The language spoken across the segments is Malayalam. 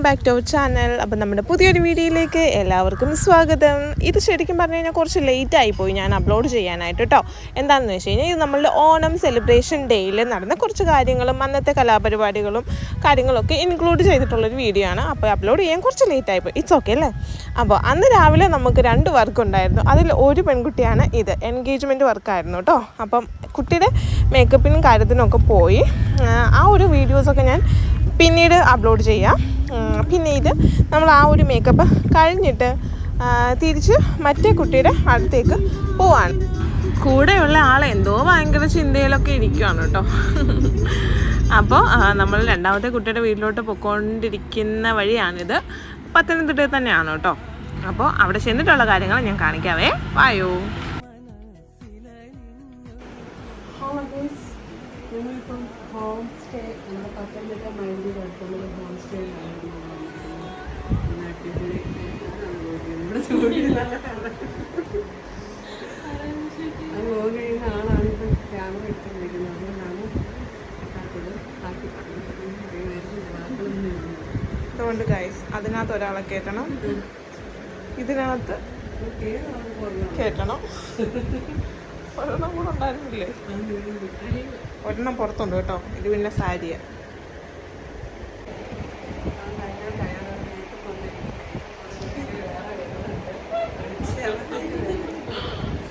Welcome back to our channel. അപ്പം നമ്മുടെ പുതിയൊരു വീഡിയോയിലേക്ക് എല്ലാവർക്കും സ്വാഗതം. ഇത് ശരിക്കും പറഞ്ഞു കഴിഞ്ഞാൽ കുറച്ച് ലേറ്റ് ആയിപ്പോയി ഞാൻ അപ്ലോഡ് ചെയ്യാനായിട്ട് കേട്ടോ എന്താണെന്ന് വെച്ച് കഴിഞ്ഞാൽ ഇത് നമ്മളുടെ ഓണം സെലിബ്രേഷൻ ഡേയിൽ നടന്ന കുറച്ച് കാര്യങ്ങളും അന്നത്തെ കലാപരിപാടികളും കാര്യങ്ങളൊക്കെ ഇൻക്ലൂഡ് ചെയ്തിട്ടുള്ളൊരു വീഡിയോ ആണ്. അപ്പോൾ അപ്ലോഡ് ചെയ്യാൻ കുറച്ച് ലേറ്റ് ആയിപ്പോയി ഇറ്റ്സ് ഓക്കെ അല്ലേ? അപ്പോൾ അന്ന് രാവിലെ നമുക്ക് രണ്ട് വർക്ക് ഉണ്ടായിരുന്നു. അതിൽ ഒരു പെൺകുട്ടിയാണ് ഇത്. എൻഗേജ്മെന്റ് വർക്കായിരുന്നു കേട്ടോ അപ്പം കുട്ടിയുടെ മേക്കപ്പിനും കാര്യത്തിനും ഒക്കെ പോയി. ആ, ഒരു വീഡിയോസൊക്കെ ഞാൻ പിന്നീട് അപ്ലോഡ് ചെയ്യാം. പിന്നെ ഇത് നമ്മൾ ആ ഒരു മേക്കപ്പ് കഴിഞ്ഞിട്ട് തിരിച്ച് മറ്റേ കുട്ടിയുടെ അടുത്തേക്ക് പോവാണ്. കൂടെയുള്ള ആൾ എന്തോ ഭയങ്കര ചിന്തയിലൊക്കെ ഇരിക്കുകയാണ് കേട്ടോ. അപ്പോൾ നമ്മൾ രണ്ടാമത്തെ കുട്ടിയുടെ വീട്ടിലോട്ട് പൊയ്ക്കൊണ്ടിരിക്കുന്ന വഴിയാണിത്. പത്തനംതിട്ടയിൽ തന്നെയാണ് കേട്ടോ. അപ്പോൾ അവിടെ ചെന്നിട്ടുള്ള കാര്യങ്ങൾ ഞാൻ കാണിക്കാവേ. വായോ. ഞങ്ങളിപ്പം ഹോം സ്റ്റേ നമ്മുടെ പത്തനംതിട്ട മൈൻഡിൽ അടുത്തുള്ള ഹോം സ്റ്റേ ഇവിടെ അത് ലോഗ് ചെയ്യുന്ന ആളാണ് ഇപ്പം ക്യാമറ എടുത്ത് വിളിക്കുന്നത് അതുകൊണ്ടാണ് ബാക്കി അതുകൊണ്ട് ഗൈസ് അതിനകത്ത് ഒരാളെ കയറ്റണം ഇതിനകത്ത് കയറ്റണം ഒരെണ്ണം കൂടെ ഉണ്ടായിരുന്നില്ലേ? ഒരെണ്ണം പുറത്തുണ്ട് കേട്ടോ. ഇത് പിന്നെ സാരിയ.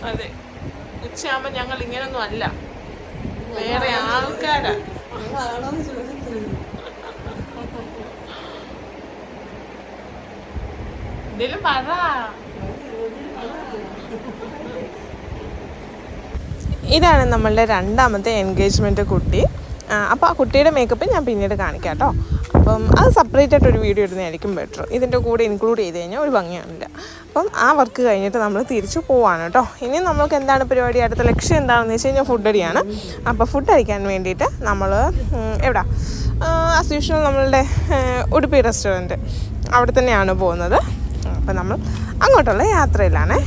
അതെ. ഉച്ചയാകുമ്പോ ഞങ്ങൾ ഇങ്ങനൊന്നും അല്ല. വേറെ ആൾക്കാരാ. എന്തേലും പറ. ഇതാണ് നമ്മളുടെ രണ്ടാമത്തെ എൻഗേജ്മെന്റ് കുട്ടി. അപ്പോൾ ആ കുട്ടിയുടെ മേക്കപ്പ് ഞാൻ പിന്നീട് കാണിക്കാം കേട്ടോ അപ്പം അത് സെപ്പറേറ്റ് ആയിട്ട് ഒരു വീഡിയോ ഇടുന്നതായിരിക്കും ബെറ്റർ ഇതിന്റെ കൂടെ ഇൻക്ലൂഡ് ചെയ്ത് കഴിഞ്ഞാൽ ഒരു ഭംഗിയാണില്ല അപ്പം ആ വർക്ക് കഴിഞ്ഞിട്ട് നമ്മൾ തിരിച്ചു പോവാണ് കേട്ടോ ഇനി നമ്മൾക്ക് എന്താണ് പരിപാടി? അടുത്ത ലക്ഷ്യം എന്താണെന്ന് വെച്ച് കഴിഞ്ഞാൽ ഫുഡ് അടിയാണ്. അപ്പോൾ ഫുഡ് അടിക്കാൻ വേണ്ടിയിട്ട് നമ്മൾ എവിടെ? ആസ് യൂഷ്വൽ നമ്മളുടെ ഉടുപ്പി റെസ്റ്റോറന്റ് അവിടെ തന്നെയാണ് പോകുന്നത്. അപ്പം നമ്മൾ അങ്ങോട്ടുള്ള യാത്രയിലാണ്.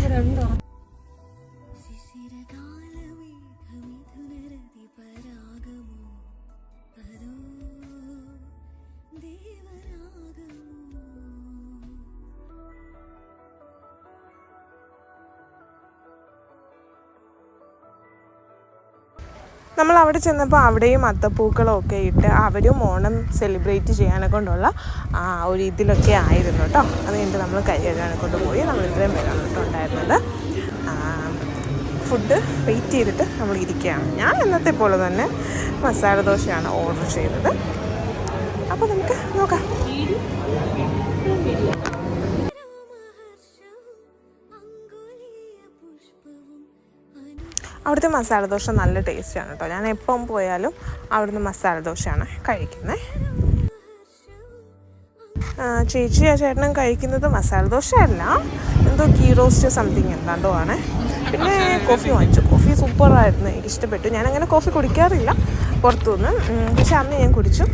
നമ്മൾ അവിടെ ചെന്നപ്പോൾ അവിടെയും അത്തപ്പൂക്കളൊക്കെ ഇട്ട് അവരും ഓണം സെലിബ്രേറ്റ് ചെയ്യാനെ കൊണ്ടുള്ള ആ, ഒരു ഇതിലൊക്കെ ആയിരുന്നു കേട്ടോ. അത് കഴിഞ്ഞിട്ട് നമ്മൾ കൈകഴുകാനെ കൊണ്ട് പോയി നമ്മൾ ഇത്രയും പേരാണ് കേട്ടോ ഉണ്ടായിരുന്നത്. ഫുഡ് വെയിറ്റ് ചെയ്തിട്ട് നമ്മൾ ഇരിക്കുകയാണ്. ഞാൻ ഇന്നത്തെ പോലെ തന്നെ മസാല ദോശയാണ് ഓർഡർ ചെയ്തത്. അപ്പോൾ നമുക്ക് നോക്കാം. അവിടുത്തെ മസാല ദോശ നല്ല ടേസ്റ്റാണ് കേട്ടോ ഞാൻ എപ്പം പോയാലും അവിടുന്ന് മസാല ദോശയാണ് കഴിക്കുന്നത് ചേച്ചി ആ ചേട്ടനും കഴിക്കുന്നത് മസാല ദോശ അല്ല എന്തോ ഗീ റോസ്റ്റ് സംതിങ് എന്താണ്ടോ ആണ്. പിന്നെ കോഫി വാങ്ങിച്ചു. കോഫി സൂപ്പറായിരുന്നു. എനിക്ക് ഇഷ്ടപ്പെട്ടു. ഞാൻ അങ്ങനെ കോഫി കുടിക്കാറില്ല പുറത്തുനിന്ന്. പക്ഷെ അന്ന് ഞാൻ കുടിച്ചു.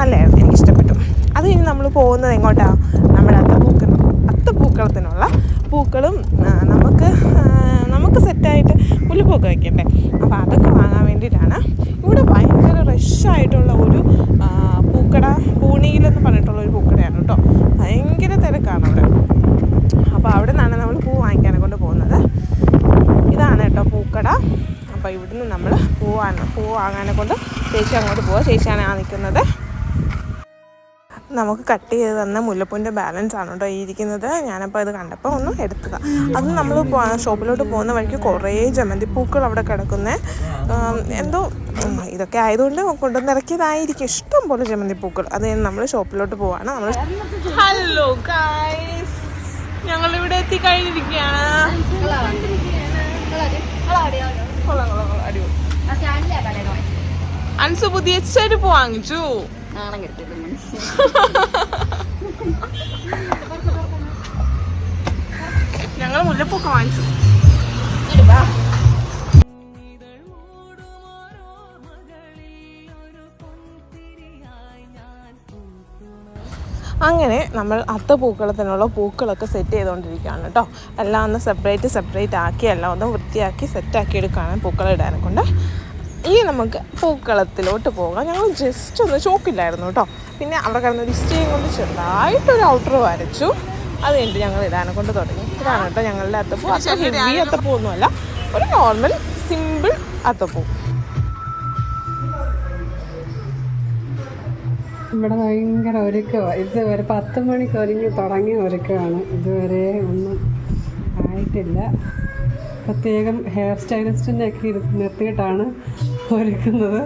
നല്ലതായിരുന്നു എനിക്ക് ഇഷ്ടപ്പെട്ടു. അത് കഴിഞ്ഞ് നമ്മൾ പോകുന്നത് എങ്ങോട്ടാണ് നമ്മുടെ അത്തപ്പൂക്കൾ അത്തപ്പൂക്കളത്തിനുള്ള പൂക്കളും നമുക്ക് നമുക്ക് സെറ്റായിട്ട് മുല്ലപ്പൂക്കൾ വയ്ക്കണ്ടേ അപ്പോൾ അതൊക്കെ വാങ്ങാൻ വേണ്ടിയിട്ടാണ്. ഇവിടെ ഭയങ്കര റഷായിട്ടുള്ള ഒരു പൂക്കട പൂണിയിലെന്ന് പറഞ്ഞിട്ടുള്ള ഒരു പൂക്കടയാണ് കേട്ടോ. ഭയങ്കര തിരക്കാണ് അവിടെ. അപ്പോൾ അവിടെ നിന്നാണ് നമ്മൾ പൂ വാങ്ങിക്കാനെ കൊണ്ട് പോകുന്നത്. ഇതാണ് കേട്ടോ പൂക്കട. അപ്പോൾ ഇവിടുന്ന് നമ്മൾ പൂ പൂ വാങ്ങാനെ കൊണ്ട് ചേച്ചി അങ്ങോട്ട് പോവുക ചേച്ചിയാണ് ആ നിൽക്കുന്നത് നമുക്ക് കട്ട് ചെയ്ത് തന്ന മുല്ലപ്പൂവിന്റെ ബാലൻസ് ആണ് കേട്ടോ ഈ ഇരിക്കുന്നത്. ഞാനപ്പോൾ അത് കണ്ടപ്പോൾ ഒന്ന് എടുത്തതാണ് അത് നമ്മൾ ഷോപ്പിലോട്ട് പോകുന്ന വഴിക്ക് കുറേ ജമന്തി പൂക്കൾ അവിടെ കിടക്കുന്നത് എന്തോ ഇതൊക്കെ ആയതുകൊണ്ട് കൊണ്ടുവന്നിറക്കിയതായിരിക്കും ഇഷ്ടം പോലെ ജമന്തി പൂക്കൾ അത് നമ്മൾ ഷോപ്പിലോട്ട് പോവാണ്. നമ്മൾ ഹലോ ഞങ്ങൾ ഇവിടെ എത്തി കഴിഞ്ഞിരിക്കുകയാണ് കൊള്ളാം, കൊള്ളാം, കൊള്ളാം, അടിപൊളി. അൻസു പുതിയ ചെരുപ്പ് വാങ്ങിച്ചു ഞങ്ങൾ മുല്ലപ്പൊക്കെ വാങ്ങിച്ചു. അങ്ങനെ നമ്മൾ അത്ത പൂക്കളത്തിനുള്ള പൂക്കളൊക്കെ സെറ്റ് ചെയ്തുകൊണ്ടിരിക്കുകയാണ് കേട്ടോ എല്ലാം ഒന്ന് സെപ്പറേറ്റ് സെപ്പറേറ്റ് ആക്കി എല്ലാം ഒന്ന് വൃത്തിയാക്കി സെറ്റാക്കി എടുക്കുകയാണ് പൂക്കളം ഇടാനെ കൊണ്ട്. ഇനി നമുക്ക് പൂക്കളത്തിലോട്ട് പോകാം. ഞങ്ങൾ ജസ്റ്റ് ഒന്ന് ചോക്കില്ലായിരുന്നു കേട്ടോ. പിന്നെ അവിടെ കിടന്ന ഒരു സ്റ്റേയും കൊണ്ട് ചെറുതായിട്ടൊരു ഔട്ടർ വരച്ചു. അത് കഴിഞ്ഞിട്ട് ഞങ്ങൾ ഇതാണ് കൊണ്ട് തുടങ്ങി. ഇതാണ് കേട്ടോ ഞങ്ങളുടെ അത്തപ്പൂ. അത്ര ഹെവി അത്തപ്പൂ ഒന്നുമല്ല ഒരു നോർമൽ സിമ്പിൾ അത്തപ്പൂ. ഇവിടെ ഭയങ്കര ഒരുക്കമാണ് ഇതുവരെ പത്ത് മണിക്ക് ഒരുങ്ങി തുടങ്ങിയ ഒരുക്കമാണ് ഇതുവരെ ഒന്നും ആയിട്ടില്ല. പ്രത്യേകം ഹെയർ സ്റ്റൈലിസ്റ്റിനെ ഒക്കെ ഇരുത്തി നിർത്തിയിട്ടാണ് ഒരുക്കുന്നത്.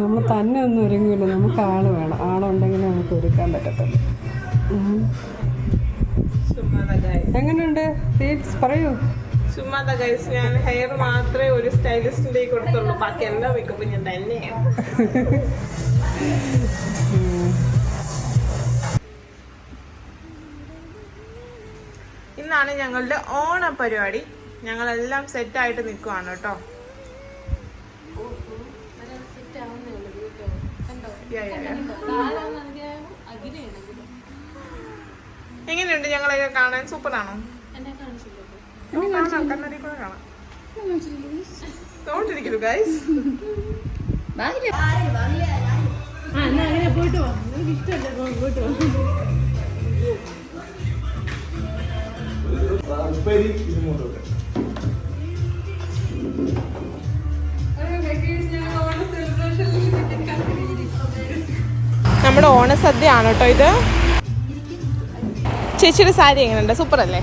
നമ്മൾ തന്നെ ഒന്നും ഒരുങ്ങില്ല നമുക്ക് ആൾ വേണം. ആളുണ്ടെങ്കിലേ നമുക്ക് ഒരുക്കാൻ പറ്റത്തുള്ളൂ. എങ്ങനെയുണ്ട്? ഫീൽസ് പറയൂ. ഞാൻ ഹെയർ മാത്രമേ ഒരു കൊടുത്തുള്ളൂ. ബാക്കി ഞാൻ ഇന്നാണ് ഞങ്ങളുടെ ഓണ പരിപാടി ഞങ്ങളെല്ലാം സെറ്റായിട്ട് നിൽക്കുവാണ് കേട്ടോ. എങ്ങനെയുണ്ട് ഞങ്ങളെ കാണാൻ? സൂപ്പറാണോ? കാണാം. കണ്ണാടി കൂടെ കാണാം. തോണ്ടിരിക്കുന്നു ഗൈസ് ഉപ്പേരി ഇത് മൂന്നോട്ട് നമ്മുടെ ഓണസദ്യ ആണ് കേട്ടോ ഇത്. ചേച്ചിയുടെ സാരി എങ്ങനെയുണ്ട്? സൂപ്പർ അല്ലേ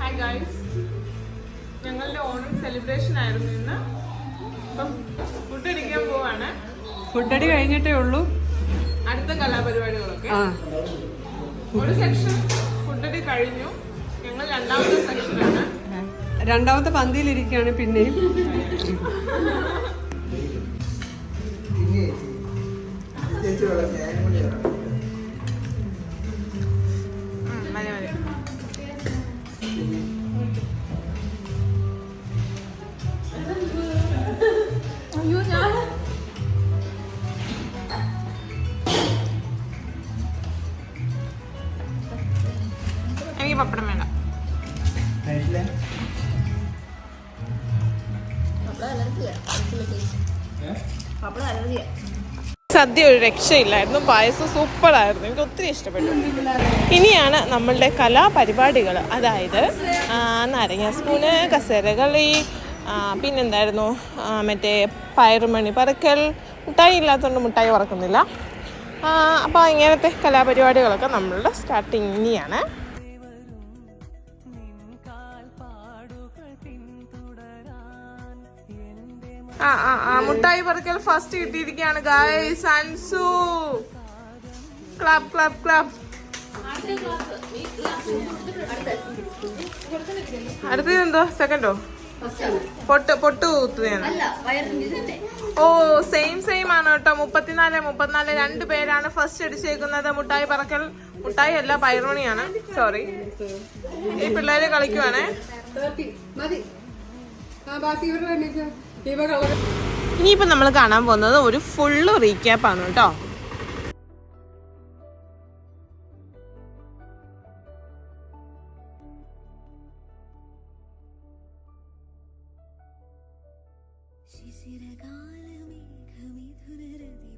ഹായ് ഗൈസ് ഞങ്ങളുടെ ഓണം സെലിബ്രേഷൻ ആയിരുന്നു ഇന്ന്. അപ്പം ഫുഡ് അടിക്കാൻ പോവാണ്. ഫുഡടി കഴിഞ്ഞിട്ടേ ഉള്ളൂ. അടുത്ത കലാപരിപാടികളൊക്കെ. ഒരു സെക്ഷൻ ഫുഡടി കഴിഞ്ഞു. ഞങ്ങൾ രണ്ടാമത്തെ സെക്ഷനാണ്. രണ്ടാമത്തെ പന്തിയിലിരിക്കുകയാണ് പിന്നെയും. ചേച്ചി വെള്ളം എനിക്ക് പപ്പടം വേണ്ട? സദ്യ ഒരു രക്ഷയില്ലായിരുന്നു. പായസം സൂപ്പറായിരുന്നു. എനിക്ക് ഒത്തിരി ഇഷ്ടപ്പെട്ടു. ഇനിയാണ് നമ്മളുടെ കലാപരിപാടികൾ അതായത് നാരങ്ങ സ്പൂണ് കസേരകളി പിന്നെന്തായിരുന്നു? മറ്റേ പയറുമണി പറക്കൽ. മുട്ടായി ഇല്ലാത്തതുകൊണ്ട് മുട്ടായി പറക്കുന്നില്ല അപ്പോൾ ഇങ്ങനത്തെ കലാപരിപാടികളൊക്കെ നമ്മളുടെ സ്റ്റാർട്ടിങ് ഇനിയാണ് ആ ആ മുട്ടായി പറക്കൽ ഫസ്റ്റ് കിട്ടിയിരിക്കുകയാണ് guys Ansu. Club club club അടുത്തത് എന്തോ? സെക്കൻഡോ പൊട്ട് പൊട്ട് കുത്തുകയാണ് ഓ സെയിം സെയിം ആണ് കേട്ടോ. മുപ്പത്തിനാല് മുപ്പത്തിനാല് രണ്ട് പേരാണ് ഫസ്റ്റ് അടിച്ചേക്കുന്നത്. മുട്ടായി പറക്കൽ മുട്ടായി അല്ല പൈറോണിയാണ് സോറി ഈ പിള്ളേര് കളിക്കുവാണേ. മതി. ഇനിയിപ്പോൾ നമ്മൾ കാണാൻ പോകുന്നത് ഒരു ഫുള്ള് റീക്യാപ്പാണ് കേട്ടോ. ശിശിരകാലമേഘമിഥുനരതിപരാഗമോ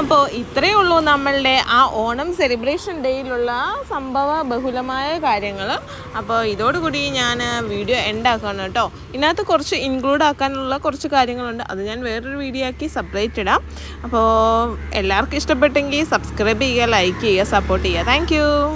അപ്പോൾ ഇത്രയേ ഉള്ളൂ നമ്മളുടെ ആ ഓണം സെലിബ്രേഷൻ ഡേയിലുള്ള സംഭവ ബഹുലമായ കാര്യങ്ങൾ അപ്പോൾ ഇതോടുകൂടി ഞാൻ വീഡിയോ എൻഡാക്കുകയാണ് കേട്ടോ. ഇതിനകത്ത് കുറച്ച് ഇൻക്ലൂഡ് ആക്കാനുള്ള കുറച്ച് കാര്യങ്ങളുണ്ട്. അത് ഞാൻ വേറൊരു വീഡിയോ ആക്കി സെപ്പറേറ്റ് ഇടാം. അപ്പോൾ എല്ലാവർക്കും ഇഷ്ടപ്പെട്ടെങ്കിൽ സബ്സ്ക്രൈബ് ചെയ്യുക ലൈക്ക് ചെയ്യുക സപ്പോർട്ട് ചെയ്യുക. താങ്ക്